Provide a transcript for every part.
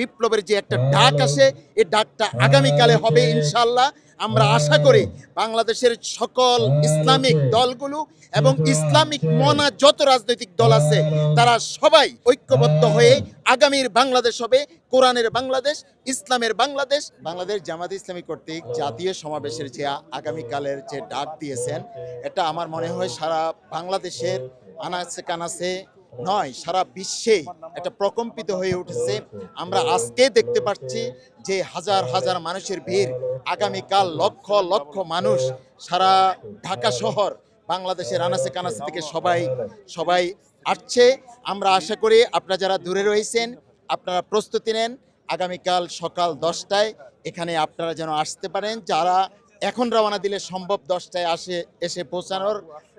বিপ্লবের যে একটা ডাক আসে এই ডাকটা আগামীকালে হবে ইনশাল্লাহ আমরা আশা করি বাংলাদেশের সকল ইসলামিক দলগুলো এবং ইসলামিক মনা যত রাজনৈতিক দল আছে, তারা সবাই ঐক্যবদ্ধ হয়ে আগামীর বাংলাদেশ হবে, কোরআনের বাংলাদেশ, ইসলামের বাংলাদেশ। বাংলাদেশ জামাত ইসলামী কর্তৃক জাতীয় সমাবেশের যে আগামীকালের যে ডাক দিয়েছেন, এটা আমার মনে হয় সারা বাংলাদেশের আনাচে কানাচে নয়, সারা বিশ্বেই একটা প্রকম্পিত হয়ে উঠেছে। আমরা আজকে দেখতে পাচ্ছি যে হাজার হাজার মানুষের ভিড়, আগামীকাল লক্ষ লক্ষ মানুষ সারা ঢাকা শহর, বাংলাদেশের আনাচে কানাচে থেকে সবাই সবাই আসছে। আমরা আশা করি আপনারা যারা দূরে রয়েছেন, আপনারা প্রস্তুতি নেন। আগামীকাল সকাল দশটায় এখানে আপনারা যেন আসতে পারেন। যারা এখন রওনা দিলে সম্ভব দশটায় আসে, এসে পৌঁছানোর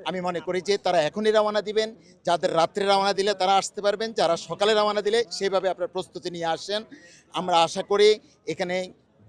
আমি মনে করি যে তারা এখনই রওনা দিবেন, যাদের রাত্রে রওনা দিলে তারা আসতে পারবেন, যারা সকালে রওনা দিলে সেইভাবে আপনার প্রস্তুতি নিয়ে আসেন। আমরা আশা করি এখানে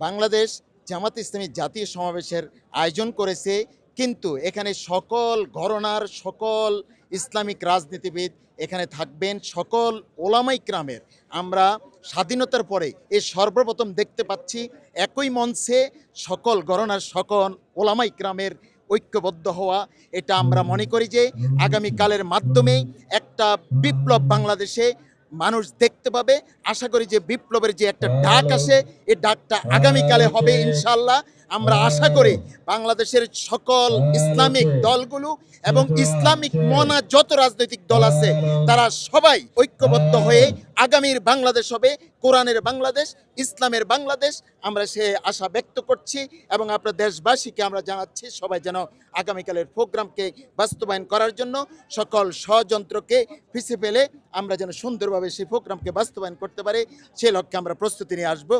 বাংলাদেশ জামাত ইসলামী জাতীয় সমাবেশের আয়োজন করেছে, কিন্তু এখানে সকল ঘরনার, সকল ইসলামিক রাজনীতিবিদ এখানে থাকবেন, সকল ওলামাই ক্রামের আমরা স্বাধীনতার পরে এ সর্বপ্রথম দেখতে পাচ্ছি, একই মঞ্চে সকল গণনার সকল ওলামাই ক্রামের ঐক্যবদ্ধ হওয়া, এটা আমরা মনে করি যে আগামীকালের মাধ্যমে একটা বিপ্লব বাংলাদেশে মানুষ দেখতে পাবে। আশা করি যে বিপ্লবের যে একটা ডাক আসে এই ডাকটা আগামীকালে হবে ইনশাল্লাহ আমরা আশা করি বাংলাদেশের সকল ইসলামিক দলগুলো এবং ইসলামিক মনা যত রাজনৈতিক দল আছে তারা সবাই ঐক্যবদ্ধ হয়ে আগামীর বাংলাদেশ হবে কোরআনের বাংলাদেশ ইসলামের বাংলাদেশ। আমরা সে আশা ব্যক্ত করছি এবং আপনার দেশবাসীকে আমরা জানাচ্ছি সবাই যেন আগামীকালের প্রোগ্রামকে বাস্তবায়ন করার জন্য সকল ষড়যন্ত্রকে পিছিয়ে ফেলে আমরা যেন সুন্দরভাবে সেই প্রোগ্রামকে বাস্তবায়ন করতে পারি সে লক্ষ্যে আমরা প্রস্তুতি নিয়ে আসব।